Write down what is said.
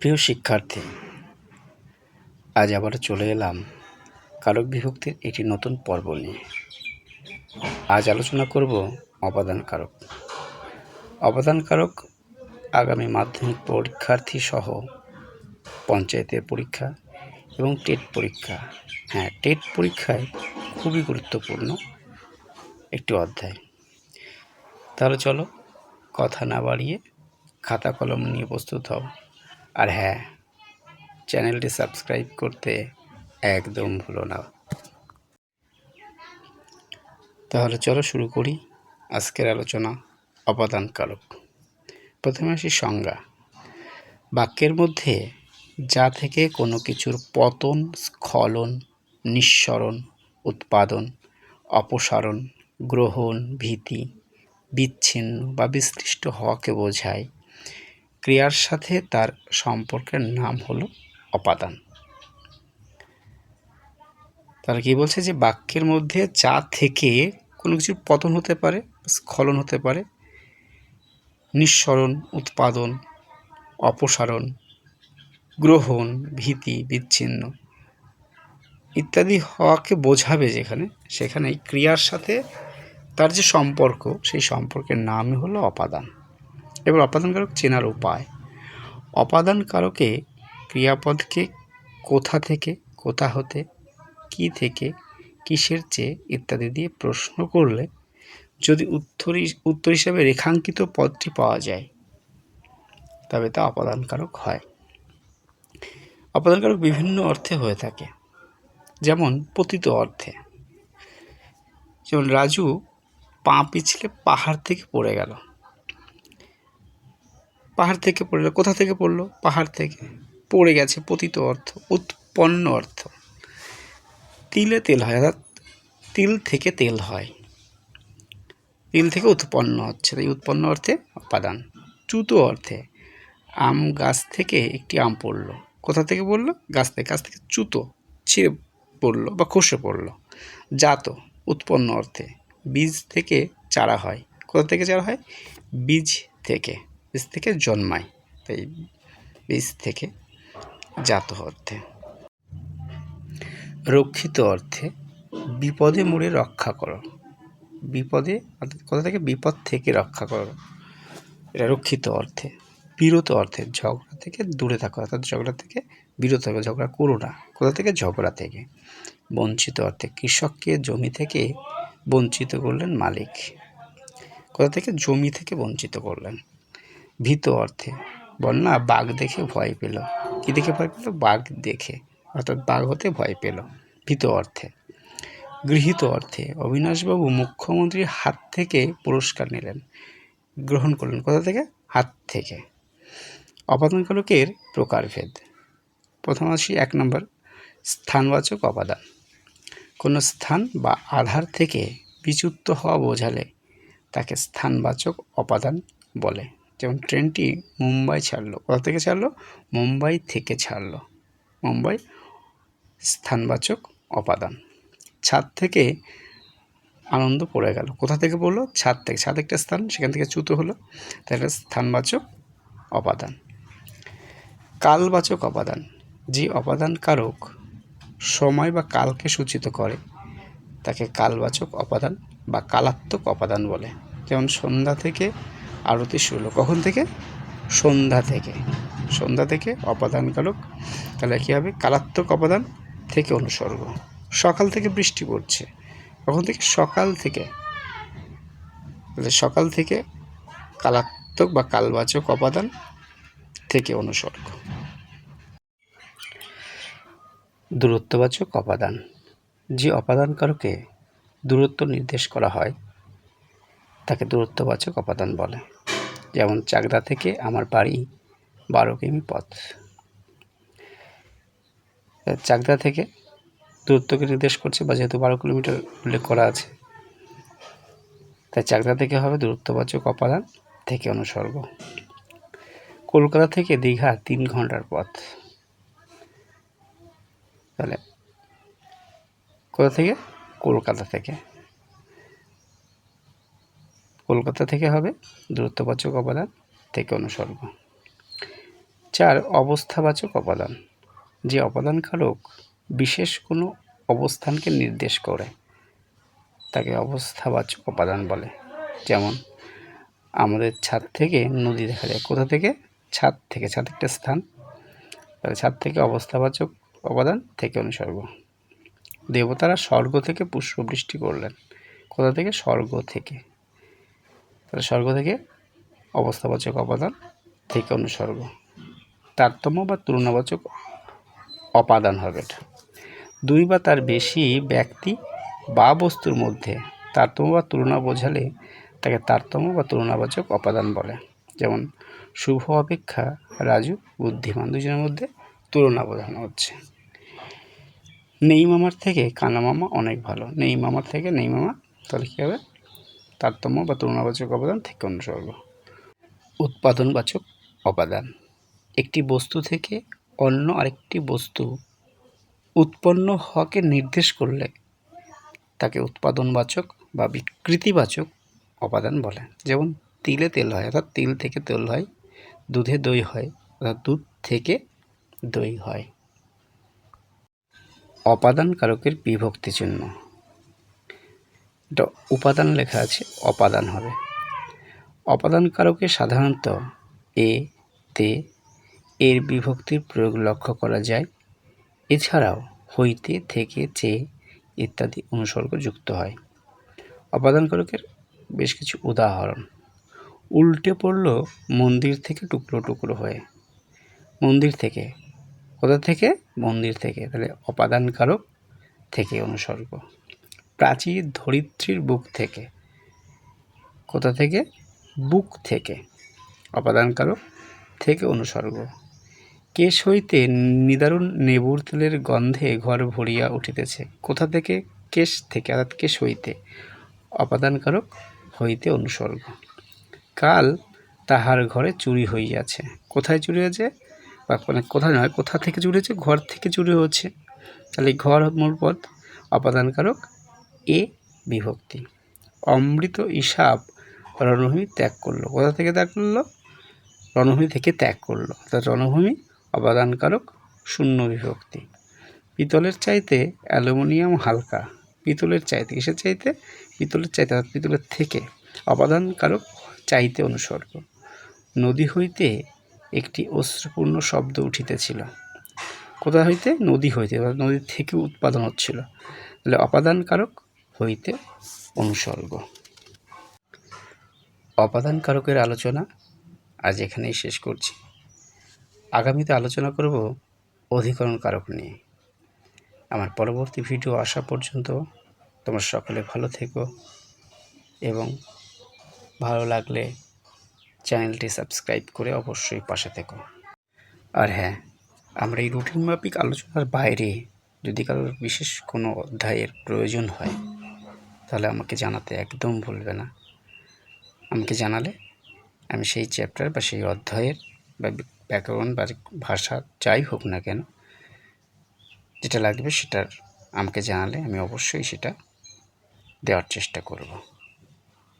প্রিয় শিক্ষার্থী, আজ আবার চলে এলাম কারক বিভক্তির একটি নতুন পর্ব নিয়ে। আজ আলোচনা করব অপাদান কারক। অপাদান কারক আগামী মাধ্যমিক পরীক্ষার্থী সহ পঞ্চায়েতের পরীক্ষা এবং টেট পরীক্ষা। হ্যাঁ টেট পরীক্ষায় খুবই গুরুত্বপূর্ণ একটি অধ্যায়। তাহলে চলো কথা না বাড়িয়ে খাতা কলম নিয়ে প্রস্তুত হও। আর হ্যাঁ চ্যানেলটি সাবস্ক্রাইব করতে একদম ভুলো না। তাহলে চলো শুরু করি আজকের আলোচনা অপাদান কারক প্রথমে আসি সংজ্ঞা। বাক্যের মধ্যে যা থেকে কোনো কিছুর পতন, স্খলন, নিঃসরণ, উৎপাদন, অপসারণ, গ্রহণ, ভীতি, বিচ্ছিন্ন বা বিশ্লিষ্ট হওয়াকে বোঝায় ক্রিয়ার সাথে তার সম্পর্কের নাম হলো অপাদান। তারা কি বলছে যে বাক্যের মধ্যে যা থেকে কোনো কিছুর পতন হতে পারে, স্খলন হতে পারে, নিঃসরণ, উৎপাদন, অপসারণ, গ্রহণ, ভীতি, বিচ্ছিন্ন ইত্যাদি হওয়াকে বোঝাবে যেখানে সেখানে ক্রিয়ার সাথে তার যে সম্পর্ক, সেই সম্পর্কের নামই হলো অপাদান। এবার অপাদান কারক চেনার উপায়। অপাদান কারকে ক্রিয়াপদকে কোথা থেকে, কোথা হতে, কি থেকে, কিসের চেয়ে ইত্যাদি দিয়ে প্রশ্ন করলে যদি উত্তর উত্তর হিসাবে রেখাঙ্কিত পদটি পাওয়া যায়, তবে তা অপাদান কারক হয়। অপাদান কারক বিভিন্ন অর্থে হয়ে থাকে। যেমন পতিত অর্থে। যেমন রাজু পা পিছলে পাহাড় থেকে পড়ে গেল। পাহাড় থেকে পড়ল, কোথা থেকে পড়ল? পাহাড় থেকে। পড়ে গেছে পতিত অর্থ, উৎপন্ন অর্থ। তিলে তেল হয়, অর্থাৎ তিল থেকে তেল হয়। তিল থেকে উৎপন্ন হচ্ছে, তাই উৎপন্ন অর্থে উপাদান। চুতো অর্থে আম গাছ থেকে একটি আম পড়ল। কোথা থেকে পড়ল? গাছ থেকে গাছ থেকে চুতো, ছিঁড়ে পড়ল বা খসে পড়ল। জাত, উৎপন্ন অর্থে। বীজ থেকে চারা হয়। কোথা থেকে চারা হয়? বীজ থেকে। বীজ থেকে জন্মায়। তাই বীজ থেকে জাত অর্থে। রক্ষিত অর্থে বিপদে মোড়ে রক্ষা করো। বিপদে কোথা থেকে? বিপদ থেকে রক্ষা করো। এটা রক্ষিত অর্থে। বিরত অর্থে। ঝগড়া থেকে দূরে থাকো। অর্থাৎ ঝগড়া থেকে বিরত হবে ঝগড়া করো না। কোথা থেকে? ঝগড়া থেকে। বঞ্চিত অর্থে। কৃষককে জমি থেকে বঞ্চিত করলেন মালিক। কোথা থেকে? জমি থেকে বঞ্চিত করলেন। ভীত অর্থে। বন্যা বাঘ দেখে ভয় পেল। কী দেখে ভয় পেল? বাঘ দেখে। অর্থাৎ বাঘ হতে ভয় পেল। ভীত অর্থে। গৃহীত অর্থে। অবিনাশবাবু মুখ্যমন্ত্রীর হাত থেকে পুরস্কার নিলেন। গ্রহণ করলেন। কোথা থেকে? হাত থেকে। অপাদানকারকের প্রকারভেদ। প্রথম আসি এক নম্বর। স্থানবাচক অপাদান। কোনো স্থান বা আধার থেকে বিচ্যুত হওয়া বোঝালে তাকে স্থানবাচক অপাদান বলে। যেমন ট্রেনটি মুম্বাই ছাড়লো। কোথা থেকে ছাড়লো? মুম্বাই থেকে ছাড়লো। মুম্বাই স্থানবাচক অপাদান। ছাদ থেকে আনন্দ পড়ে গেল। কোথা থেকে পড়ল? ছাদ থেকে। ছাদ একটা স্থান, সেখান থেকে চ্যুত হলো। তাহলে স্থানবাচক অপাদান। কালবাচক অপাদান। যে অপাদান কারক সময় বা কালকে সূচিত করে, তাকে কালবাচক অপাদান বা কালাত্মক অপাদান বলে। যেমন সন্ধ্যা থেকে আরতি শুরু হলো। কখন থেকে? সন্ধ্যা থেকে। সন্ধ্যা থেকে অপাদান কারক তাহলে কী হবে? কালাত্মক অপাদান থেকে অনুসর্গ। সকাল থেকে বৃষ্টি পড়ছে। কখন থেকে? সকাল থেকে। তাহলে সকাল থেকে কালাত্মক বা কালবাচক অপাদান থেকে অনুসর্গ। দূরত্ববাচক অপাদান। যে অপাদানকারকে দূরত্ব নির্দেশ করা হয় তাকে দূরত্ববাচক অপাদান বলে। যেমন চাকদা থেকে আমার বাড়ি বারো কিমি পথ। চাকদা থেকে দূরত্বকে নির্দেশ করছে বা যেহেতু বারো কিলোমিটার উল্লেখ করা আছে, তাই চাকদা থেকে হবে দূরত্ববাচক অপাদান থেকে অনুসর্গ। কলকাতা থেকে দীঘা তিন ঘণ্টার পথ। তাহলে কোথা থেকে কলকাতা থেকে কলকাতা থেকে হবে, দূরত্ববাচক অপাদান থেকে অনুসর্গ। চার, অবস্থাবাচক অপাদান যে অপাদান কারক বিশেষ কোনো অবস্থানকে নির্দেশ করে, তাকে অবস্থাবাচক উপাদান বলে। যেমন, আমাদের ছাদ থেকে নদী দেখা যায়। কোথা থেকে? ছাদ থেকে, ছাদ একটা স্থান। তাহলে ছাদ থেকে অবস্থাবাচক উপাদান থেকে অনুসর্গ। দেবতারা স্বর্গ থেকে পুষ্পবৃষ্টি করলেন। কোথা থেকে? স্বর্গ থেকে। তাহলে স্বর্গ থেকে অবস্থাবাচক অপাদান থেকে অনুসর্গ। তারতম্য বা তুলনাবাচক অপাদান হবে দুই বা তার বেশি ব্যক্তি বা বস্তুর মধ্যে তারতম্য বা তুলনা বোঝালে তাকে তারতম্য বা তুলনাবাচক অপাদান বলে। যেমন, শুভ অপেক্ষা, রাজু, বুদ্ধিমান দুজনের মধ্যে তুলনা বোঝানো হচ্ছে। নেই মামার থেকে কানা মামা অনেক ভালো। নেই মামার থেকে নেই মামা তাহলে কী হবে? তারতম্য বা তুলনাবাচক অপাদান থেকে অনুসর্গ উৎপাদনবাচক অপাদান একটি বস্তু থেকে অন্য আরেকটি বস্তু উৎপন্ন হওয়াকে নির্দেশ করলে তাকে উৎপাদনবাচক বা বিকৃতিবাচক উপাদান বলে। যেমন তিলে তেল হয়, অর্থাৎ তিল থেকে তেল হয়, দুধে দই হয়, অর্থাৎ দুধ থেকে দই হয়। অপাদান কারকের বিভক্তি চিহ্ন। এটা উপাদান লেখা আছে, অপাদান হবে। অপাদান কারকে সাধারণত এ, তে এর বিভক্তির প্রয়োগ লক্ষ্য করা যায়। এছাড়াও হইতে, থেকে চেয়ে ইত্যাদি অনুসর্গ যুক্ত হয়। অপাদান কারকের বেশ কিছু উদাহরণ। উল্টে পড়ল মন্দির থেকে টুকরো টুকরো হয়ে। মন্দির থেকে। কোথা থেকে? মন্দির থেকে। তাহলে অপাদান কারক থেকে অনুসর্গ। প্রাচীর ধরিত্রীর বুক থেকে। কোথা থেকে? বুক থেকে। অপাদান কারক থেকে অনুসর্গ। কেশ হইতে নিদারুণ নেবুর তেলের গন্ধে ঘর ভরিয়া উঠিতেছে? কোথা থেকে? কেশ থেকে, অর্থাৎ কেশ হইতে অপাদানকারক হইতে অনুসর্গ। কাল তাহার ঘরে চুরি হইয়াছে। কোথায় চুরি হয়েছে? বা মানে কোথায় নয়, কোথা থেকে চুরি হয়েছে? ঘর থেকে চুরি হচ্ছে তাহলে ঘর মূল পদ অপাদানকারক এ বিভক্তি। অমৃত ইসাব রণভূমি ত্যাগ করল। কোথা থেকে ত্যাগ করল? রণভূমি থেকে ত্যাগ করল। অর্থাৎ রণভূমি অপাদানকারক শূন্য বিভক্তি। পিতলের চাইতে অ্যালুমিনিয়াম হালকা। পিতলের চাইতে, কিসের চাইতে? পিতলের চাইতে, অর্থাৎ পিতলের থেকে অপাদানকারক চাইতে অনুসর্গ। নদী হইতে একটি অশ্রুপূর্ণ শব্দ উঠিতেছিল। কোথা হইতে? নদী হইতে নদী থেকে উৎপাদন হচ্ছিল। তাহলে অপাদানকারক হইতে অনুসর্গ। অপাদানকারকের আলোচনা আজ এখানেই শেষ করছি। আগামীতে আলোচনা করব অধিকরণ কারক নিয়ে। আমার পরবর্তী ভিডিও আসা পর্যন্ত তোমার সকলে ভালো থেকো এবং ভালো লাগলে চ্যানেলটি সাবস্ক্রাইব করে অবশ্যই পাশে থেকো। আর হ্যাঁ আমরা এই রুটিন মাফিক আলোচনার বাইরে যদি কারোর বিশেষ কোনো অধ্যায়ের প্রয়োজন হয় তাহলে আমাকে জানাতে একদম ভুলবে না। আমাকে জানালে আমি সেই চ্যাপ্টার বা সেই অধ্যায়ের বা ব্যাকরণ বা ভাষা যাই হোক না কেন, যেটা লাগবে সেটার আমাকে জানালে আমি অবশ্যই সেটা দেওয়ার চেষ্টা করব।